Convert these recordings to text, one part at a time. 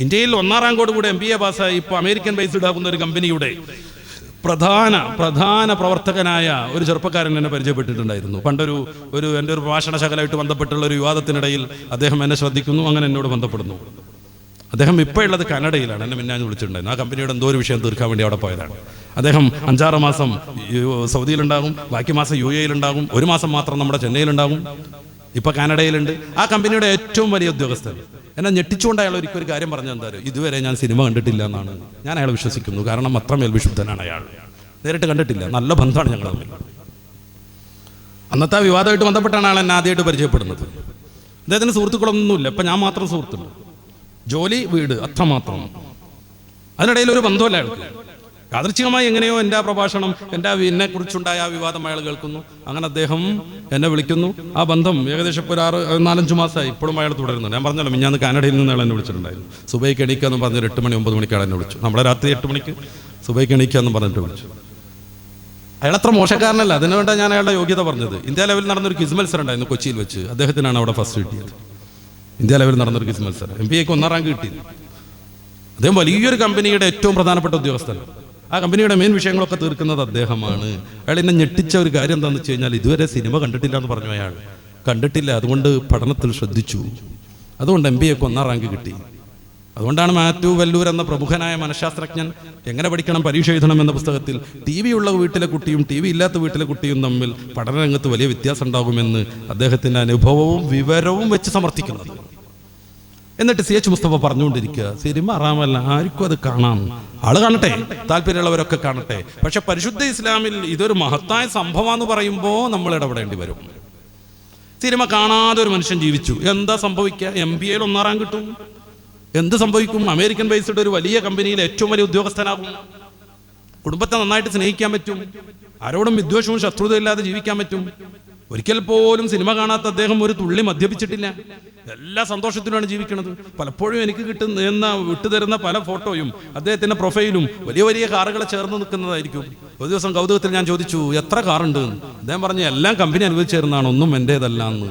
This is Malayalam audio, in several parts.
ഇന്ത്യയിൽ ഒന്നാം റാങ്കോട് കൂടെ എം ബി എ പാസ്സായി ഇപ്പോൾ അമേരിക്കൻ ബേസ്ഡ് ആകുന്ന ഒരു കമ്പനിയുടെ പ്രധാന പ്രധാന പ്രവർത്തകനായ ഒരു ചെറുപ്പക്കാരൻ എന്നെ പരിചയപ്പെട്ടിട്ടുണ്ടായിരുന്നു. പണ്ടൊരു ഒരു എന്റെ ഒരു ഭാഷണ ശകലമായിട്ട് ബന്ധപ്പെട്ടുള്ള ഒരു വിവാദത്തിനിടയിൽ അദ്ദേഹം എന്നെ ശ്രദ്ധിക്കുന്നു അങ്ങനെ എന്നോട് ബന്ധപ്പെടുന്നു. അദ്ദേഹം ഇപ്പോൾ ഉള്ളത് കനഡയിലാണ് എന്നെ മിന്നാഞ്ഞ് വിളിച്ചിട്ടുണ്ടായിരുന്നു. ആ കമ്പനിയുടെ എന്തോ ഒരു വിഷയം തീർക്കാൻ വേണ്ടി അവിടെ പോയതാണ്. അദ്ദേഹം അഞ്ചാറ് മാസം സൗദിയിലുണ്ടാകും ബാക്കി മാസം യു എയിലുണ്ടാകും ഒരു മാസം മാത്രം നമ്മുടെ ചെന്നൈയിലുണ്ടാകും ഇപ്പോൾ കാനഡയിലുണ്ട്. ആ കമ്പനിയുടെ ഏറ്റവും വലിയ ഉദ്യോഗസ്ഥൻ എന്നെ ഞെട്ടിച്ചുകൊണ്ട് അയാൾ ഒരിക്കൽ ഒരു കാര്യം പറഞ്ഞു എന്തായാലും ഇതുവരെ ഞാൻ സിനിമ കണ്ടിട്ടില്ല എന്നാണ്. ഞാൻ അയാൾ വിശ്വസിക്കുന്നു. കാരണം അത്രമേൽ വിശുദ്ധനാണ് അയാൾ. നേരിട്ട് കണ്ടിട്ടില്ല. നല്ല ബന്ധമാണ് ഞങ്ങൾ തമ്മിൽ. അന്നത്തെ ആ വിവാദമായിട്ട് ബന്ധപ്പെട്ടാണ് അയാൾ എന്നെ ആദ്യമായിട്ട് പരിചയപ്പെടുന്നത്. അദ്ദേഹത്തിന് സുഹൃത്തുക്കളൊന്നുമില്ല. ഇപ്പം ഞാൻ മാത്രം സുഹൃത്തുള്ളൂ. ജോലി വീട് അത്ര മാത്രം അതിനിടയിൽ ഒരു ബന്ധമല്ല അയാൾക്ക്. യാദൃച്ഛികമായി എങ്ങനെയോ എന്റെ ആ പ്രഭാഷണം എന്റെ ആ എന്നെ കുറിച്ചുണ്ടായ ആ വിവാദം അയാൾ കേൾക്കുന്നു. അങ്ങനെ അദ്ദേഹം എന്നെ വിളിക്കുന്നു. ആ ബന്ധം ഏകദേശം ഒരു ആറ് നാലഞ്ച് മാസമായി ഇപ്പോഴും അയാൾ തുടരുന്നു. ഞാൻ പറഞ്ഞല്ലോ ഞാൻ കാനഡയിൽ നിന്ന് അയാൾ എന്നെ വിളിച്ചിട്ടുണ്ടായിരുന്നു. സുബൈക്ക് എണീക്കാന്ന് പറഞ്ഞൊരു എട്ട് മണി ഒമ്പത് മണിക്കാണ് എന്നെ വിളിച്ചു നമ്മളെ രാത്രി എട്ട് മണിക്ക് സുബൈക്ക് എണീക്കാന്ന് പറഞ്ഞിട്ട് വിളിച്ചു. അയാൾ അത്ര മോശക്കാരനല്ല. അതിനുവേണ്ട ഞാൻ അയാളുടെ യോഗ്യത പറഞ്ഞത്. ഇന്ത്യ ലെവലിൽ നടന്നൊരു ക്വിസ് മത്സരം ഉണ്ടായിരുന്നു കൊച്ചിയിൽ വെച്ച്. അദ്ദേഹത്തിനാണ് അവിടെ ഫസ്റ്റ് കിട്ടിയത്. ഇന്ത്യ ലെവലിൽ നടന്നൊരു ക്വിസ് മത്സരം. എം പി എക്ക് ഒന്നാം റാങ്ക് കിട്ടിയത്. അദ്ദേഹം വലിയൊരു കമ്പനിയുടെ ഏറ്റവും പ്രധാനപ്പെട്ട ഉദ്യോഗസ്ഥൻ. ആ കമ്പനിയുടെ മെയിൻ വിഷയങ്ങളൊക്കെ തീർക്കുന്നത് അദ്ദേഹമാണ്. അയാൾ എന്നെ ഞെട്ടിച്ച ഒരു കാര്യം എന്താണെന്ന് വെച്ച് കഴിഞ്ഞാൽ ഇതുവരെ സിനിമ കണ്ടിട്ടില്ല എന്ന് പറഞ്ഞു അയാൾ. കണ്ടിട്ടില്ല അതുകൊണ്ട് പഠനത്തിൽ ശ്രദ്ധിച്ചു. അതുകൊണ്ട് എം ബി എക്ക് ഒന്നാം റാങ്ക് കിട്ടി. അതുകൊണ്ടാണ് മാത്യു വെല്ലൂർ എന്ന പ്രമുഖനായ മനഃശാസ്ത്രജ്ഞൻ എങ്ങനെ പഠിക്കണം പരീക്ഷ എഴുതണം എന്ന പുസ്തകത്തിൽ ടി വി ഉള്ള വീട്ടിലെ കുട്ടിയും ടി വി ഇല്ലാത്ത വീട്ടിലെ കുട്ടിയും തമ്മിൽ പഠന രംഗത്ത് വലിയ വ്യത്യാസം ഉണ്ടാകുമെന്ന് അദ്ദേഹത്തിന്റെ അനുഭവവും വിവരവും വെച്ച് സമർത്ഥിക്കുന്നത്. എന്നിട്ട് സി എച്ച് മുസ്തഫ പറഞ്ഞുകൊണ്ടിരിക്കുക സിനിമ അറാമല്ല ആർക്കും അത് കാണാം. ആൾ കാണട്ടെ താല്പര്യമുള്ളവരൊക്കെ കാണട്ടെ. പക്ഷെ പരിശുദ്ധ ഇസ്ലാമിൽ ഇതൊരു മഹത്തായ സംഭവമാന്ന് പറയുമ്പോൾ നമ്മൾ ഇടപെടേണ്ടി വരും. സിനിമ കാണാതെ ഒരു മനുഷ്യൻ ജീവിച്ചു. എന്താ സംഭവിക്കുക? എം ബി എയിൽ ഒന്നാറാൻ കിട്ടും. എന്ത് സംഭവിക്കും? അമേരിക്കൻ ബേസ്ഡ് ഒരു വലിയ കമ്പനിയിൽ ഏറ്റവും വലിയ ഉദ്യോഗസ്ഥനാകും. കുടുംബത്തെ നന്നായിട്ട് സ്നേഹിക്കാൻ പറ്റും. ആരോടും വിദ്വേഷവും ശത്രുതയില്ലാതെ ജീവിക്കാൻ പറ്റും. ഒരിക്കൽ പോലും സിനിമ കാണാത്ത അദ്ദേഹം ഒരു തുള്ളി മദ്യപിച്ചിട്ടില്ല. എല്ലാ സന്തോഷത്തിലാണ് ജീവിക്കുന്നത്. പലപ്പോഴും എനിക്ക് കിട്ടുന്ന എന്ന വിട്ടുതരുന്ന പല ഫോട്ടോയും അദ്ദേഹത്തിന്റെ പ്രൊഫൈലും വലിയ വലിയ കാറുകളെ ചേർന്ന് നിൽക്കുന്നതായിരിക്കും. ഒരു ദിവസം കൗതുകത്തിൽ ഞാൻ ചോദിച്ചു എത്ര കാറുണ്ട്. അദ്ദേഹം പറഞ്ഞു എല്ലാം കമ്പനി അനുവദിച്ചേരുന്നതാണ് ഒന്നും എന്റേതല്ല എന്ന്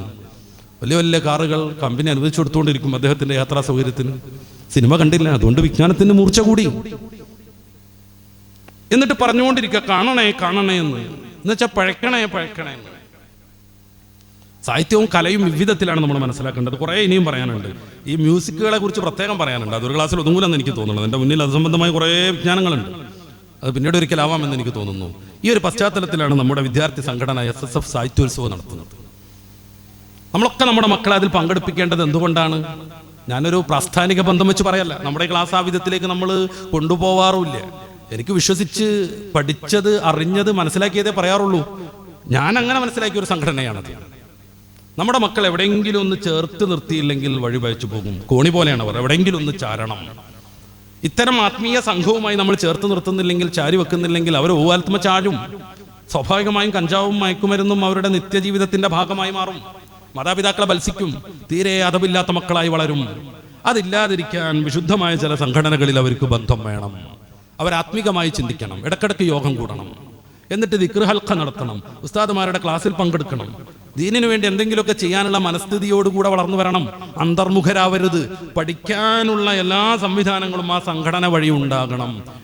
വലിയ വലിയ കാറുകൾ കമ്പനി അനുവദിച്ചു കൊടുത്തുകൊണ്ടിരിക്കും അദ്ദേഹത്തിന്റെ യാത്രാ സൗകര്യത്തിന്. സിനിമ കണ്ടില്ല അതുകൊണ്ട് വിജ്ഞാനത്തിന് മൂർച്ച കൂടി. എന്നിട്ട് പറഞ്ഞുകൊണ്ടിരിക്കുക കാണണേ കാണണേ എന്ന്. എന്നുവെച്ചാൽ പഴക്കണേ പഴക്കണേ എന്ന്. സാഹിത്യവും കലയും വിവിധത്തിലാണ് നമ്മൾ മനസ്സിലാക്കേണ്ടത്. കുറേ ഇനിയും പറയാനുണ്ട്. ഈ മ്യൂസിക്കുകളെ കുറിച്ച് പ്രത്യേകം പറയാനുണ്ട്. അതൊരു ക്ലാസ്സിൽ ഒതുങ്ങൂലെന്ന് എനിക്ക് തോന്നുന്നത് എന്റെ മുന്നിൽ അത് സംബന്ധമായ കുറേ വിജ്ഞാനങ്ങളുണ്ട്. അത് പിന്നീട് ഒരിക്കലാവാമെന്ന് എനിക്ക് തോന്നുന്നു. ഈ ഒരു പശ്ചാത്തലത്തിലാണ് നമ്മുടെ വിദ്യാർത്ഥി സംഘടന എസ് എസ് എഫ് സാഹിത്യോത്സവം നടത്തുന്നത്. നമ്മളൊക്കെ നമ്മുടെ മക്കളെ അതിൽ പങ്കെടുപ്പിക്കേണ്ടത് എന്തുകൊണ്ടാണ്? ഞാനൊരു പ്രാസ്ഥാനിക ബന്ധം വെച്ച് പറയല്ല. നമ്മുടെ ക്ലാസ് ആ വിധത്തിലേക്ക് നമ്മൾ കൊണ്ടുപോവാറുമില്ല. എനിക്ക് വിശ്വസിച്ച് പഠിച്ചത് അറിഞ്ഞത് മനസ്സിലാക്കിയതേ പറയാറുള്ളൂ. ഞാൻ അങ്ങനെ മനസ്സിലാക്കിയ ഒരു സംഘടനയാണത്. നമ്മുടെ മക്കൾ എവിടെയെങ്കിലും ഒന്ന് ചേർത്ത് നിർത്തിയില്ലെങ്കിൽ വഴി പയച്ചു പോകും. കോണി പോലെയാണ് അവർ. എവിടെയെങ്കിലും ഒന്ന് ചാരണം. ഇത്തരം ആത്മീയ സംഘവുമായി നമ്മൾ ചേർത്ത് നിർത്തുന്നില്ലെങ്കിൽ ചാരി വെക്കുന്നില്ലെങ്കിൽ അവർ ഓവാത്മ ചാഴും സ്വാഭാവികമായും കഞ്ചാവും മയക്കുമരുന്നും അവരുടെ നിത്യജീവിതത്തിന്റെ ഭാഗമായി മാറും. മാതാപിതാക്കളെ ബത്സിക്കും തീരെ അതവില്ലാത്ത മക്കളായി വളരും. അതില്ലാതിരിക്കാൻ വിശുദ്ധമായ ചില സംഘടനകളിൽ അവർക്ക് ബന്ധം വേണം. അവർ ആത്മീകമായി ചിന്തിക്കണം. ഇടക്കിടക്ക് യോഗം കൂടണം. എന്നിട്ട് ദിക്ർ നടത്തണം. ഉസ്താദുമാരുടെ ക്ലാസ്സിൽ പങ്കെടുക്കണം. ദീനിനു വേണ്ടി എന്തെങ്കിലുമൊക്കെ ചെയ്യാനുള്ള മനസ്ഥിതിയോടുകൂടെ വളർന്നു വരണം. അന്തർമുഖരാവരുത്. പഠിക്കാനുള്ള എല്ലാ സംവിധാനങ്ങളും ആ സംഘടന വഴി ഉണ്ടാകണം.